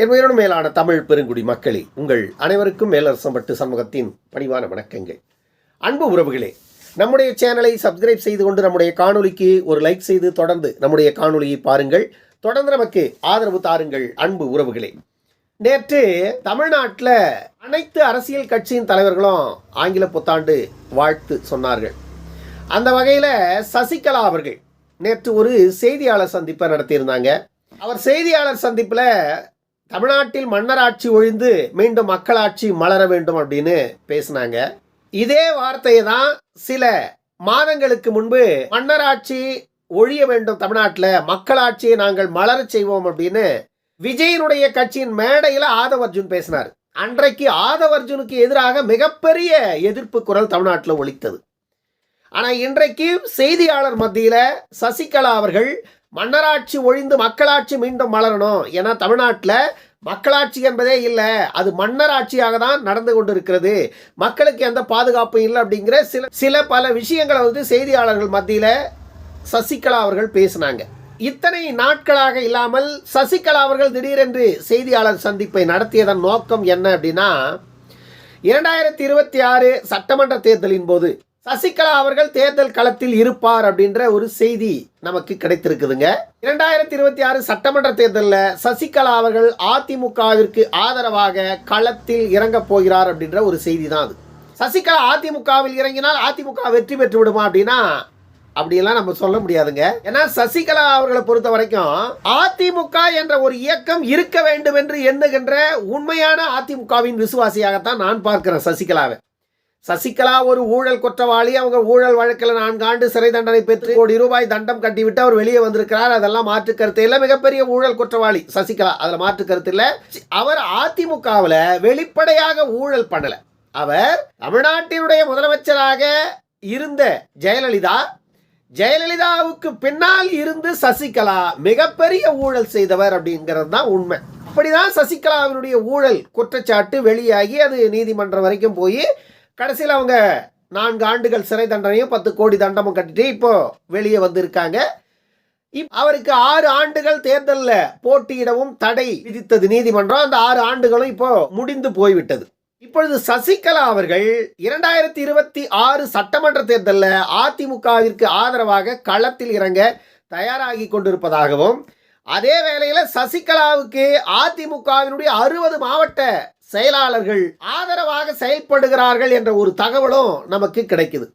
என் உயிரோடு மேலான தமிழ் பெருங்குடி மக்களே உங்கள் அனைவருக்கும் மேலரசம்பட்டு சமூகத்தின் பணிவான வணக்கங்கள். அன்பு உறவுகளே நம்முடைய சேனலை சப்ஸ்கிரைப் செய்து கொண்டு நம்முடைய காணொலிக்கு ஒரு லைக் செய்து தொடர்ந்து நம்முடைய காணொலியை பாருங்கள். தொடர்ந்து நமக்கு ஆதரவு தாருங்கள் அன்பு உறவுகளே. நேற்று தமிழ்நாட்டில் அனைத்து அரசியல் கட்சியின் தலைவர்களும் ஆங்கில புத்தாண்டு வாழ்த்து சொன்னார்கள். அந்த வகையில் சசிகலா அவர்கள் நேற்று ஒரு செய்தியாளர் சந்திப்பை நடத்தியிருந்தாங்க. அவர் செய்தியாளர் சந்திப்பில் தமிழ்நாட்டில் மன்னராட்சி ஒழிந்து மீண்டும் மக்களாட்சி மலர வேண்டும் அப்படின்னு பேசினாங்க. இதே வார்த்தையை தான் சில மாதங்களுக்கு முன்பு மன்னராட்சி ஒழிய வேண்டும் தமிழ்நாட்டில் மக்களாட்சியை நாங்கள் மலரச் செய்வோம் அப்படின்னு விஜயனுடைய கட்சியின் மேடையில் ஆதவர்ஜுன் பேசினார். அன்றைக்கு ஆதவர்ஜுனுக்கு எதிராக மிகப்பெரிய எதிர்ப்பு குரல் தமிழ்நாட்டில் ஒழித்தது ஆனால் இன்றைக்கு செய்தியாளர் மத்தியில் சசிகலா அவர்கள் மன்னராட்சி ஒழிந்து மக்களாட்சி மீண்டும் மலரணும் ஏன்னா தமிழ்நாட்டில் மக்களாட்சி என்பதே இல்லை. அது மன்னராட்சியாக தான் நடந்து கொண்டு இருக்கிறது மக்களுக்கு எந்த பாதுகாப்பும் இல்லை அப்படிங்கிற சில சில பல விஷயங்களை வந்து செய்தியாளர்கள் மத்தியில் சசிகலா அவர்கள் பேசினாங்க. இத்தனை நாட்களாக இல்லாமல் சசிகலா அவர்கள் திடீரென்று செய்தியாளர் சந்திப்பை நடத்தியதன் நோக்கம் என்ன அப்படின்னா இரண்டாயிரத்தி இருபத்தி ஆறு சட்டமன்ற தேர்தலின் போது சசிகலா அவர்கள் தேர்தல் களத்தில் இருப்பார் அப்படின்ற ஒரு செய்தி நமக்கு கிடைத்திருக்குதுங்க. இரண்டாயிரத்தி இருபத்தி ஆறு சட்டமன்ற தேர்தலில் சசிகலா அவர்கள் அதிமுகவிற்கு ஆதரவாக களத்தில் இறங்க போகிறார் அப்படின்ற ஒரு செய்தி தான் அது. சசிகலா அதிமுகவில் இறங்கினால் அதிமுக வெற்றி பெற்று விடுமா அப்படின்னா அப்படியெல்லாம் நம்ம சொல்ல முடியாதுங்க. ஏன்னா சசிகலா அவர்களை பொறுத்த வரைக்கும் அதிமுக என்ற ஒரு இயக்கம் இருக்க வேண்டும் என்று எண்ணுகின்ற உண்மையான அதிமுகவின் விசுவாசியாகத்தான் நான் பார்க்கிறேன் சசிகலாவை. சசிகலா ஒரு ஊழல் குற்றவாளி. அவங்க ஊழல் வழக்கில் நான்கு ஆண்டு சிறை தண்டனை பெற்று கோடி ரூபாய் தண்டம் கட்டிவிட்டு அவர் வெளியே வந்திருக்கிறார். அதெல்லாம் மாற்று கருத்து இல்லை. மிகப்பெரிய ஊழல் குற்றவாளி சசிகலா. அதில் மாற்று கருத்து இல்லை. அவர் அதிமுகவில் வெளிப்படையாக ஊழல் பண்ணல. அவர் தமிழ்நாட்டினுடைய முதலமைச்சராக இருந்த ஜெயலலிதா ஜெயலலிதாவுக்கு பின்னால் இருந்து சசிகலா மிகப்பெரிய ஊழல் செய்தவர் அப்படிங்கிறது தான் உண்மை. அப்படிதான் சசிகலாவினுடைய ஊழல் குற்றச்சாட்டு வெளியாகி அது நீதிமன்றம் வரைக்கும் போய் கடைசியில் அவங்க நான்கு ஆண்டுகள் சிறை தண்டனையும் பத்து கோடி தண்டமும் கட்டிட்டு இப்போ வெளியே வந்திருக்காங்க. இப் அவருக்கு ஆறு ஆண்டுகள் தேர்தலில் போட்டியிடவும் தடை விதித்தது நீதிமன்றம். அந்த ஆறு ஆண்டுகளும் இப்போ முடிந்து போய்விட்டது. இப்பொழுது சசிகலா அவர்கள் இரண்டாயிரத்தி இருபத்தி ஆறு சட்டமன்ற தேர்தலில் அதிமுகவிற்கு ஆதரவாக களத்தில் இறங்க தயாராகி கொண்டிருப்பதாகவும் அதே வேளையில் சசிகலாவுக்கு அதிமுகவினுடைய அறுபது மாவட்ட செயலாளர்கள் ஆதரவாக செயல்படுகிறார்கள் என்ற ஒரு தகவலும் நமக்கு கிடைக்குது.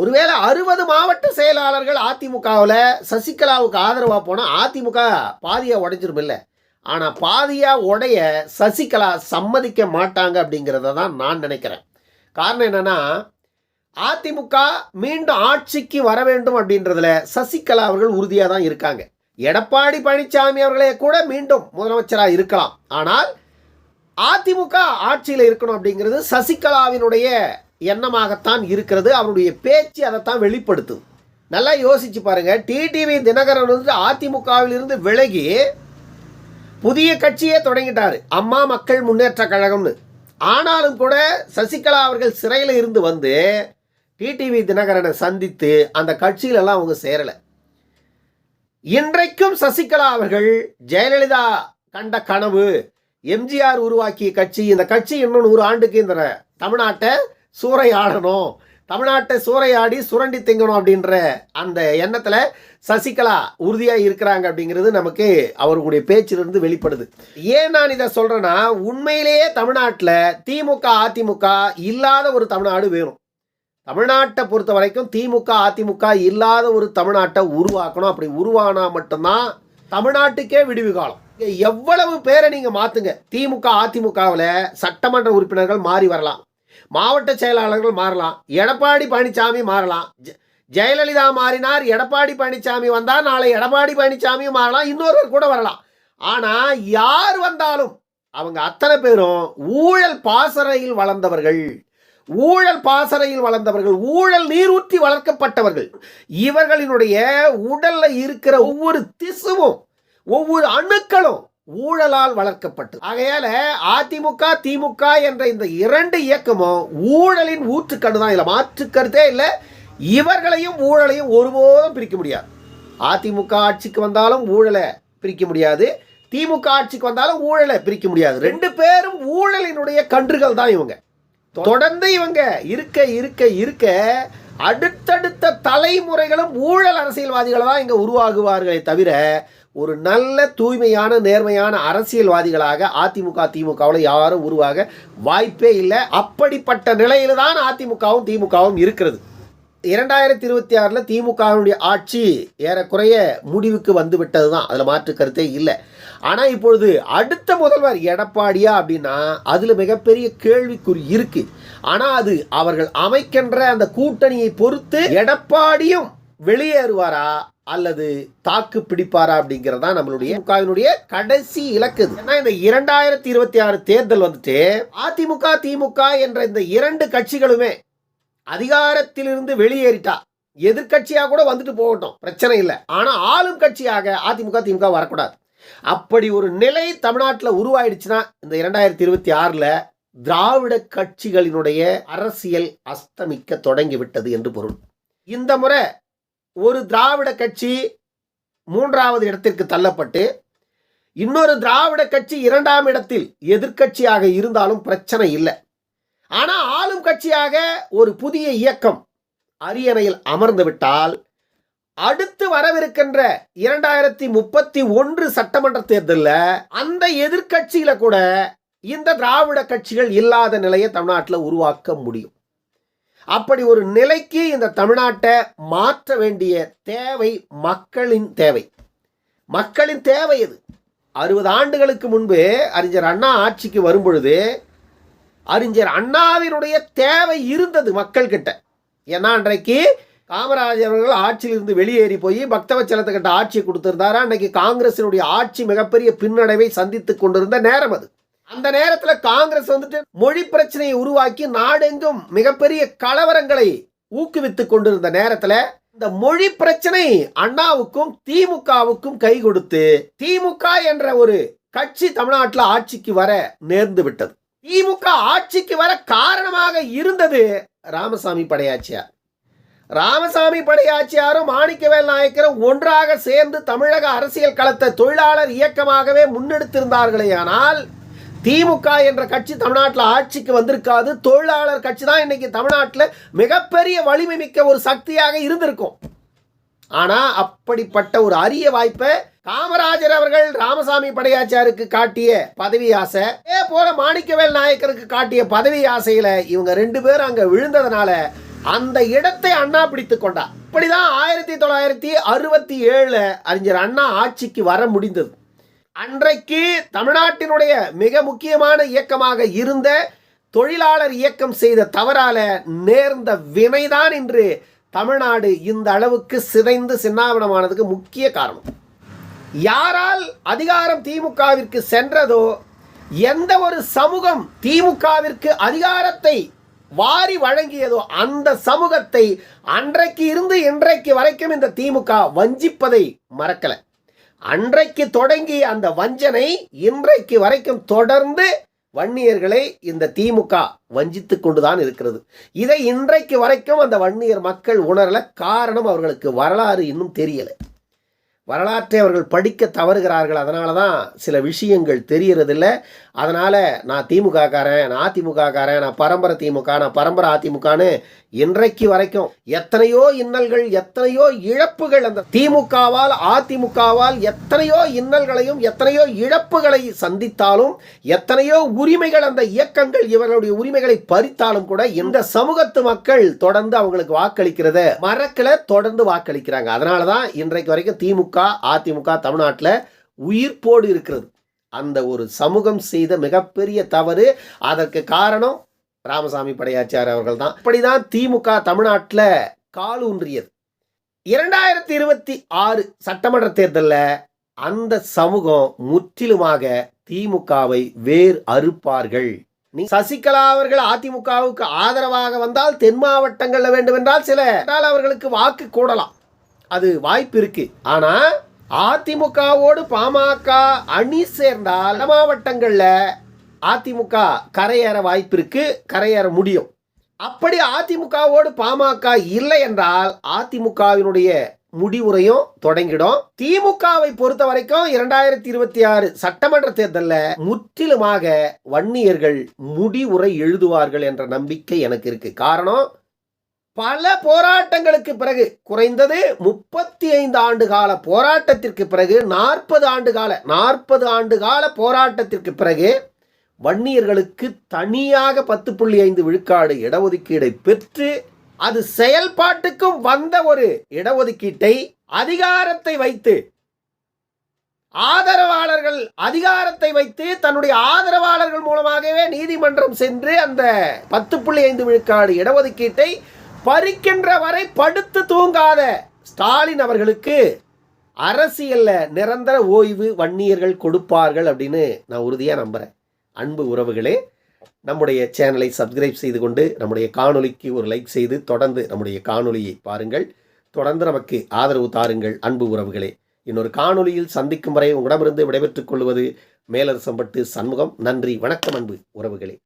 ஒருவேளை அறுபது மாவட்ட செயலாளர்கள் அதிமுகவில் சசிகலாவுக்கு ஆதரவாக போனால் அதிமுக பாதியாக உடைஞ்சிரும் இல்லை. ஆனால் பாதியாக உடைய சசிகலா சம்மதிக்க மாட்டாங்க அப்படிங்கிறத தான் நான் நினைக்கிறேன். காரணம் என்னென்னா அதிமுக மீண்டும் ஆட்சிக்கு வர வேண்டும் அப்படின்றதுல சசிகலா அவர்கள் உறுதியாக தான் இருக்காங்க. எடப்பாடி பழனிசாமி அவர்களே கூட மீண்டும் முதலமைச்சராக இருக்கலாம். ஆனால் அதிமுக ஆட்சியில் இருக்கணும் அப்படிங்கிறது சசிகலாவினுடைய எண்ணமாகத்தான் இருக்கிறது. அவருடைய பேச்சு அதைத்தான் வெளிப்படுத்தும் நல்லா யோசிச்சு பாருங்க. டிடிவி தினகரன் வந்து அதிமுகவில் இருந்து விலகி புதிய கட்சியே தொடங்கிட்டார். அம்மா மக்கள் முன்னேற்ற கழகம்னு. ஆனாலும் கூட சசிகலா அவர்கள் சிறையில் இருந்து வந்து டிடிவி தினகரனை சந்தித்து அந்த கட்சியிலெல்லாம் அவங்க சேரலை. இன்றைக்கும் சசிகலா அவர்கள் ஜெயலலிதா கண்ட கனவு எம்ஜிஆர் உருவாக்கிய கட்சி இந்த கட்சி இன்னும் நூறு ஆண்டுக்கு இந்த தமிழ்நாட்டை சூறையாடணும். தமிழ்நாட்டை சூறையாடி சுரண்டி திங்கணும் அப்படின்ற அந்த எண்ணத்தில் சசிகலா உறுதியாக இருக்கிறாங்க அப்படிங்கிறது நமக்கு அவர்களுடைய பேச்சிலிருந்து வெளிப்படுது. ஏன் நான் இதை சொல்கிறேன்னா உண்மையிலேயே தமிழ்நாட்டில் திமுக அதிமுக இல்லாத ஒரு தமிழ்நாடு வேணும். தமிழ்நாட்டை பொறுத்த வரைக்கும் திமுக அதிமுக இல்லாத ஒரு தமிழ்நாட்டை உருவாக்கணும். அப்படி உருவானா மட்டும்தான் தமிழ்நாட்டுக்கே விடிவு காலம். எவ்வளவு பேரை நீங்கள் மாற்றுங்க திமுக அதிமுகவில் சட்டமன்ற உறுப்பினர்கள் மாறி வரலாம். மாவட்ட செயலாளர்கள் மாறலாம். எடப்பாடி பழனிசாமி மாறலாம். ஜெயலலிதா மாறினார் எடப்பாடி பழனிசாமி வந்தால் நாளை எடப்பாடி பழனிசாமியும் மாறலாம் இன்னொருவர் கூட வரலாம். ஆனால் யார் வந்தாலும் அவங்க அத்தனை பேரும் ஊழல் பாசறையில் வளர்ந்தவர்கள். ஊழல் பாசறையில் வளர்ந்தவர்கள் ஊழல் நீரூற்றி வளர்க்கப்பட்டவர்கள். இவர்களினுடைய உடல்ல இருக்கிற ஒவ்வொரு திசுவும் ஒவ்வொரு அணுக்களும் ஊழலால் வளர்க்கப்பட்டது. ஆகையால அதிமுக திமுக என்ற இந்த இரண்டு இயக்கமும் ஊழலின் ஊற்றுக்கண்ணு தான். இல்லை மாற்று கருத்தே இல்லை. இவர்களையும் ஊழலையும் ஒருபோதும் பிரிக்க முடியாது. அதிமுக ஆட்சிக்கு வந்தாலும் ஊழலை பிரிக்க முடியாது. திமுக ஆட்சிக்கு வந்தாலும் ஊழலை பிரிக்க முடியாது. ரெண்டு பேரும் ஊழலினுடைய கன்றுகள் தான் இவங்க. தொடர்ந்து இவங்க இருக்க இருக்க இருக்க அடுத்தடுத்த தலைமுறைகளும் ஊழல் அரசியல்வாதிகள் தான் இங்கே உருவாகுவார்களே தவிர ஒரு நல்ல தூய்மையான நேர்மையான அரசியல்வாதிகளாக அதிமுக திமுகவில் யாரும் உருவாக வாய்ப்பே இல்லை. அப்படிப்பட்ட நிலையில தான் அதிமுகவும் திமுகவும் இருக்கிறது. இரண்டாயிரத்தி இருபத்தி ஆறில் திமுகவினுடைய ஆட்சி ஏறக்குறைய முடிவுக்கு வந்து விட்டது தான் அதில் மாற்று கருத்தே இல்லை. ஆனால் இப்பொழுது அடுத்த முதல்வர் எடப்பாடியா அப்படின்னா அதில் மிகப்பெரிய கேள்விக்குறி இருக்குது ஆனால் அது அவர்கள் அமைக்கின்ற அந்த கூட்டணியை பொறுத்து எடப்பாடியும் வெளியேறுவாரா? அல்லது தாக்கு பிடிப்பாரா அப்படிங்கிறது தான் நம்மளுடைய திமுகவினுடைய கடைசி இலக்கு ஏன்னா இந்த இரண்டாயிரத்தி இருபத்தி ஆறு தேர்தல் வந்துட்டு அதிமுக திமுக என்ற இந்த இரண்டு கட்சிகளுமே அதிகாரத்திலிருந்து வெளியேறிட்டா. எதிர்கட்சியா கூட வந்துட்டு போகட்டும் பிரச்சனை இல்லை. ஆனா ஆளும் கட்சியாக அதிமுக திமுக வரக்கூடாது. அப்படி ஒரு நிலை தமிழ்நாட்டில் உருவாயிடுச்சுன்னா இந்த இரண்டாயிரத்தி இருபத்தி ஆறுல திராவிட கட்சிகளினுடைய அரசியல் அஸ்தமிக்க தொடங்கிவிட்டது என்று பொருள். இந்த முறை ஒரு திராவிட கட்சி மூன்றாவது இடத்திற்கு தள்ளப்பட்டு இன்னொரு திராவிட கட்சி இரண்டாம் இடத்தில் எதிர்க்கட்சியாக இருந்தாலும் பிரச்சனை இல்லை. ஆனால் ஆளும் கட்சியாக ஒரு புதிய இயக்கம் அரியணையில் அமர்ந்து விட்டால் அடுத்து வரவிருக்கின்ற இரண்டாயிரத்தி முப்பத்தி ஒன்று சட்டமன்ற தேர்தலில் அந்த எதிர்கட்சியில கூட இந்த திராவிட கட்சிகள் இல்லாத நிலையை தமிழ்நாட்டில் உருவாக்க முடியும். அப்படி ஒரு நிலைக்கு இந்த தமிழ்நாட்டை மாற்ற வேண்டிய தேவை மக்களின் தேவை. மக்களின் தேவை இது அறுபது ஆண்டுகளுக்கு முன்பு அறிஞர் அண்ணா ஆட்சிக்கு வரும்பொழுது அறிஞர் அண்ணாவினுடைய தேவை இருந்தது மக்கள்கிட்ட. ஏன்னா அன்றைக்கு காமராஜர் அவர்கள் ஆட்சியிலிருந்து வெளியேறி போய் பக்தவச்சலத்துக்கிட்ட ஆட்சியை கொடுத்திருந்தாரு? அன்னைக்கு காங்கிரசினுடைய ஆட்சி மிகப்பெரிய பின்னடைவை சந்தித்துக் கொண்டிருந்த நேரம் அது. அந்த நேரத்தில் காங்கிரஸ் வந்துட்டு மொழி பிரச்சனையை உருவாக்கி நாடெங்கும் மிகப்பெரிய கலவரங்களை ஊக்குவித்து கொண்டிருந்த நேரத்தில் இந்த மொழி பிரச்சனை அண்ணாவுக்கும் திமுகவுக்கும் கை கொடுத்து திமுக என்ற ஒரு கட்சி தமிழ்நாட்டில் ஆட்சிக்கு வர நேர்ந்து விட்டது. திமுக ஆட்சிக்கு வர காரணமாக இருந்தது ராமசாமி படையாச்சியார். ராமசாமி படையாச்சியாரும் மாணிக்கவேல் நாயக்கரும் ஒன்றாக சேர்ந்து தமிழக அரசியல் களத்தை தொழிலாளர் இயக்கமாகவே முன்னெடுத்திருந்தார்களே ஆனால் திமுக என்ற கட்சி தமிழ்நாட்டில் ஆட்சிக்கு வந்திருக்காது. தொழிலாளர் கட்சி தான் இன்னைக்கு தமிழ்நாட்டில் மிகப்பெரிய வலிமை மிக்க ஒரு சக்தியாக இருந்திருக்கும். ஆனா அப்படிப்பட்ட ஒரு அரிய வாய்ப்பை காமராஜர் அவர்கள் ராமசாமி படையாச்சாருக்கு காட்டிய பதவி ஆசை அதே போல மாணிக்கவேல் நாயக்கருக்கு காட்டிய பதவி ஆசையில இவங்க ரெண்டு பேரும் அங்க விழுந்ததுனால அந்த இடத்தை அண்ணா பிடித்து கொண்டார். இப்படிதான் ஆயிரத்தி தொள்ளாயிரத்தி அறுபத்தி ஏழுல அறிஞர் அண்ணா ஆட்சிக்கு வர முடிந்தது. அன்றைக்கு தமிழ்நாட்டினுடைய மிக முக்கியமான இயக்கமாக இருந்த தொழிலாளர் இயக்கம் செய்த தவறால நேர்ந்த வினைதான் இன்று தமிழ்நாடு இந்த அளவுக்கு சிதைந்து சின்னாபனமானதுக்கு முக்கிய காரணம். யாரால் அதிகாரம் திமுகவிற்கு சென்றதோ எந்த ஒரு சமூகம் திமுகவிற்கு அதிகாரத்தை வாரி வழங்கியதோ அந்த சமூகத்தை அன்றைக்கு இருந்து இன்றைக்கு வரைக்கும் இந்த திமுக வஞ்சிப்பதை மறக்கலை. அன்றைக்கு தொடங்கிய அந்த வஞ்சனை இன்றைக்கு வரைக்கும் தொடர்ந்து வன்னியர்களை இந்த திமுக வஞ்சித்து கொண்டுதான் இருக்கிறது. இதை இன்றைக்கு வரைக்கும் அந்த வன்னியர் மக்கள் உணரல. காரணம் அவர்களுக்கு வரலாறு இன்னும் தெரியல. வரலாற்றை அவர்கள் படிக்க தவறுகிறார்கள். அதனால தான் சில விஷயங்கள் தெரியறதில்ல. அதனால் நான் திமுகக்காரன் நான் அதிமுகக்காரன் நான் பரம்பரை திமுக நான் பரம்பரை அதிமுகன்னு இன்றைக்கு வரைக்கும் எத்தனையோ இன்னல்கள் எத்தனையோ இழப்புகள் அந்த திமுகவால் அதிமுகவால் எத்தனையோ இன்னல்களையும் எத்தனையோ இழப்புகளை சந்தித்தாலும் எத்தனையோ உரிமைகள் அந்த இயக்கங்கள் இவர்களுடைய உரிமைகளை பறித்தாலும் கூட இந்த சமூகத்து மக்கள் தொடர்ந்து அவங்களுக்கு வாக்களிக்கிறத மறக்கல தொடர்ந்து வாக்களிக்கிறாங்க. அதனால தான் இன்றைக்கு வரைக்கும் திமுக அதிமுக தமிழ்நாட்டில் உயிர்ப்போடு இருக்கிறது. அந்த ஒரு சமூகம் செய்த மிகப்பெரிய தவறு அதற்கு காரணம் ராமசாமி படையாச்சியார் அவர்கள் தான் இப்படிதான் திமுக தமிழ்நாட்டில் காலூன்றியது இரண்டாயிரத்தி இருபத்தி ஆறு சட்டமன்ற தேர்தலில் அந்த சமூகம் முற்றிலுமாக திமுகவை வேர் அறுப்பார்கள். நீ சசிகலா அவர்கள் அதிமுகவுக்கு ஆதரவாக வந்தால் தென் மாவட்டங்களில் வேண்டுமென்றால் சில அவர்களுக்கு வாக்கு கூடலாம். அது வாய்ப்பு இருக்கு. ஆனா அதிமுகவோடு பாமக அணி சேர்ந்தால் வட மாவட்டங்கள்ல அதிமுக கரையேற வாய்ப்பு இருக்கு கரையேற முடியும். அப்படி அதிமுகவோடு பாமக இல்லை என்றால் அதிமுகவினுடைய முடிவுரையும் தொடங்கிடும். திமுகவை பொறுத்த வரைக்கும் இரண்டாயிரத்தி இருபத்தி ஆறு சட்டமன்ற தேர்தலில் முற்றிலுமாக வன்னியர்கள் முடிவுரை எழுதுவார்கள் என்ற நம்பிக்கை எனக்கு இருக்கு. காரணம் பல போராட்டங்களுக்கு பிறகு குறைந்தது முப்பத்தி ஐந்து ஆண்டு கால போராட்டத்திற்கு பிறகு நாற்பது ஆண்டு கால நாற்பது ஆண்டு கால போராட்டத்திற்கு பிறகு வன்னியர்களுக்கு தனியாக பத்து புள்ளி ஐந்து விழுக்காடு இடஒதுக்கீடை பெற்று அது செயல்பாட்டுக்கும் வந்த ஒரு இடஒதுக்கீட்டை அதிகாரத்தை வைத்து ஆதரவாளர்கள் அதிகாரத்தை வைத்து தன்னுடைய ஆதரவாளர்கள் மூலமாகவே நீதிமன்றம் சென்று அந்த பத்து புள்ளி ஐந்து விழுக்காடு இடஒதுக்கீட்டை பறிக்கின்ற வரை படுத்து தூங்காத. ஸ்டாலின் அவர்களுக்கு அரசியலில் நிரந்தர ஓய்வு வன்னியர்கள் கொடுப்பார்கள் அப்படின்னு நான் உறுதியாக நம்புகிறேன் அன்பு உறவுகளே நம்முடைய சேனலை சப்ஸ்கிரைப் செய்து கொண்டு நம்முடைய காணொலிக்கு ஒரு லைக் செய்து தொடர்ந்து நம்முடைய காணொலியை பாருங்கள். தொடர்ந்து நமக்கு ஆதரவு தாருங்கள் அன்பு உறவுகளே. இன்னொரு காணொலியில் சந்திக்கும் வரை உங்களிடமிருந்து விடைபெற்றுக் கொள்வது மேலரசம்பட்டு சண்முகம். நன்றி வணக்கம் அன்பு உறவுகளே.